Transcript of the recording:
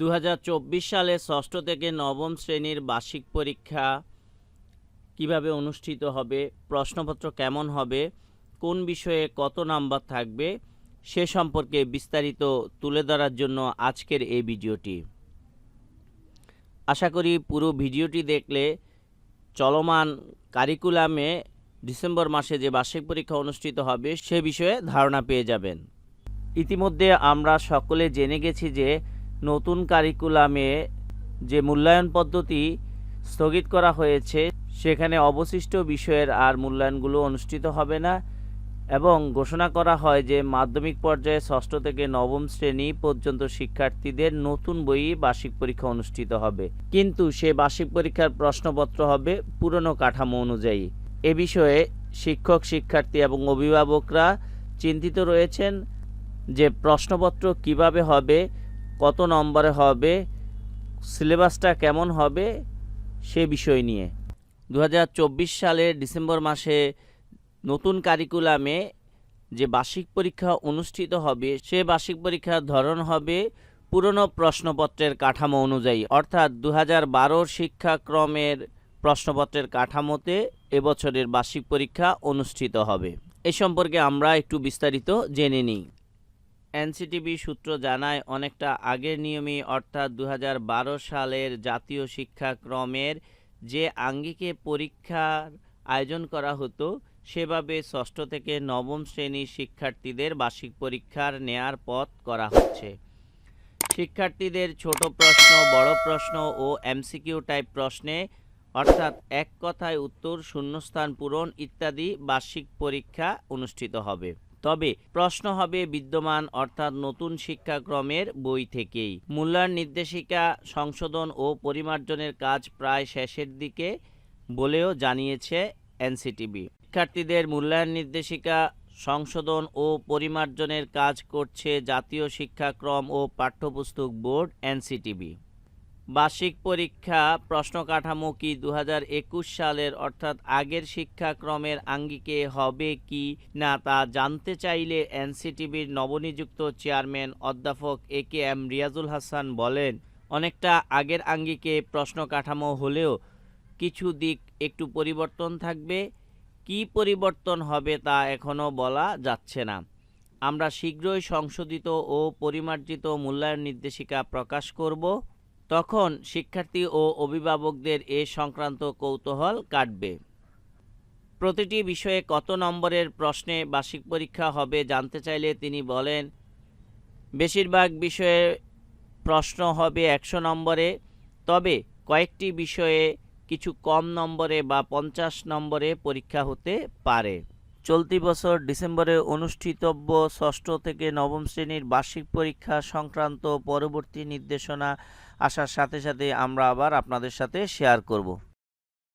দু হাজার চব্বিশ সালে ষষ্ঠ থেকে নবম শ্রেণির বার্ষিক পরীক্ষা কীভাবে অনুষ্ঠিত হবে, প্রশ্নপত্র কেমন হবে, কোন বিষয়ে কত নাম্বার থাকবে, সে সম্পর্কে বিস্তারিত তুলে ধরার জন্য আজকের এই ভিডিওটি। আশা করি পুরো ভিডিওটি দেখলে চলমান কারিকুলামে ডিসেম্বর মাসে যে বার্ষিক পরীক্ষা অনুষ্ঠিত হবে, সে বিষয়ে ধারণা পেয়ে যাবেন। ইতিমধ্যে আমরা সকলে জেনে গেছি যে নতুন কারিকুলামে যে মূল্যায়ন পদ্ধতি স্থগিত করা হয়েছে, সেখানে অবশিষ্ট বিষয়ের আর মূল্যায়নগুলো অনুষ্ঠিত হবে না এবং ঘোষণা করা হয় যে মাধ্যমিক পর্যায়ে ষষ্ঠ থেকে নবম শ্রেণি পর্যন্ত শিক্ষার্থীদের নতুন বই বার্ষিক পরীক্ষা অনুষ্ঠিত হবে। কিন্তু সে বার্ষিক পরীক্ষার প্রশ্নপত্র হবে পুরনো কাঠামো অনুযায়ী। এ বিষয়ে শিক্ষক, শিক্ষার্থী এবং অভিভাবকরা চিন্তিত রয়েছেন যে প্রশ্নপত্র কীভাবে হবে কত নম্বরে হবে, সিলেবাসটা কেমন হবে সে বিষয় নিয়ে। দু হাজার চব্বিশ সালের ডিসেম্বর মাসে নতুন কারিকুলামে যে বার্ষিক পরীক্ষা অনুষ্ঠিত হবে, সে বার্ষিক পরীক্ষার ধরন হবে পুরনো প্রশ্নপত্রের কাঠামো অনুযায়ী। অর্থাৎ দু হাজার শিক্ষাক্রমের প্রশ্নপত্রের কাঠামোতে এবছরের বার্ষিক পরীক্ষা অনুষ্ঠিত হবে। এ সম্পর্কে আমরা একটু বিস্তারিত জেনে নিই। এনসিটিভি সূত্র জানায়, অনেকটা আগের নিয়মে অর্থাৎ দু হাজার বারো সালের জাতীয় শিক্ষাক্রমের যে আঙ্গিকে পরীক্ষার আয়োজন করা হতো, সেভাবে ষষ্ঠ থেকে নবম শ্রেণির শিক্ষার্থীদের বার্ষিক পরীক্ষার নেয়ার পথ করা হচ্ছে। শিক্ষার্থীদের ছোট প্রশ্ন, বড় প্রশ্ন ও এমসিকিউ টাইপ প্রশ্নে, অর্থাৎ এক কথায় উত্তর, শূন্যস্থান পূরণ ইত্যাদি বার্ষিক পরীক্ষা অনুষ্ঠিত হবে। তবে প্রশ্ন হবে বিদ্যমান অর্থাৎ নতুন শিক্ষাক্রমের বই থেকেই। মূল্যায়ন নির্দেশিকা সংশোধন ও পরিমার্জনের কাজ প্রায় শেষের দিকে বলেও জানিয়েছে এনসিটিভি। শিক্ষার্থীদের মূল্যায়ন নির্দেশিকা সংশোধন ও পরিমার্জনের কাজ করছে জাতীয় শিক্ষাক্রম ও পাঠ্যপুস্তক বোর্ড এনসিটিভি। বার্ষিক পরীক্ষা প্রশ্ন কাঠামো কি দু হাজার একুশ সালের, অর্থাৎ আগের শিক্ষাক্রমের আঙ্গিকে হবে কি না তা জানতে চাইলে এনসিটিভির নবনিযুক্ত চেয়ারম্যান অধ্যাপক A K M Riyazul Hasan বলেন, অনেকটা আগের আঙ্গিকে প্রশ্ন কাঠামো হলেও কিছু দিক একটু পরিবর্তন থাকবে। কি পরিবর্তন হবে তা এখনও বলা যাচ্ছে না। আমরা শীঘ্রই সংশোধিত ও পরিমার্জিত মূল্যায়ন নির্দেশিকা প্রকাশ করব। তখন শিক্ষার্থী ও অভিভাবকদের এ সংক্রান্ত কৌতূহল কাটবে। প্রতিটি বিষয়ে কত নম্বরের প্রশ্নে বার্ষিক পরীক্ষা হবে জানতে চাইলে তিনি বলেন, বেশিরভাগ বিষয়ে প্রশ্ন হবে একশো নম্বরে, তবে কয়েকটি বিষয়ে কিছু কম নম্বরে বা পঞ্চাশ নম্বরে পরীক্ষা হতে পারে। চলতি বছর ডিসেম্বরে অনুষ্ঠিতব্য ষষ্ঠ থেকে নবম শ্রেণির বার্ষিক পরীক্ষা সংক্রান্ত পরবর্তী নির্দেশনা আসার সাথে সাথে আমরা আবার আপনাদের সাথে শেয়ার করব।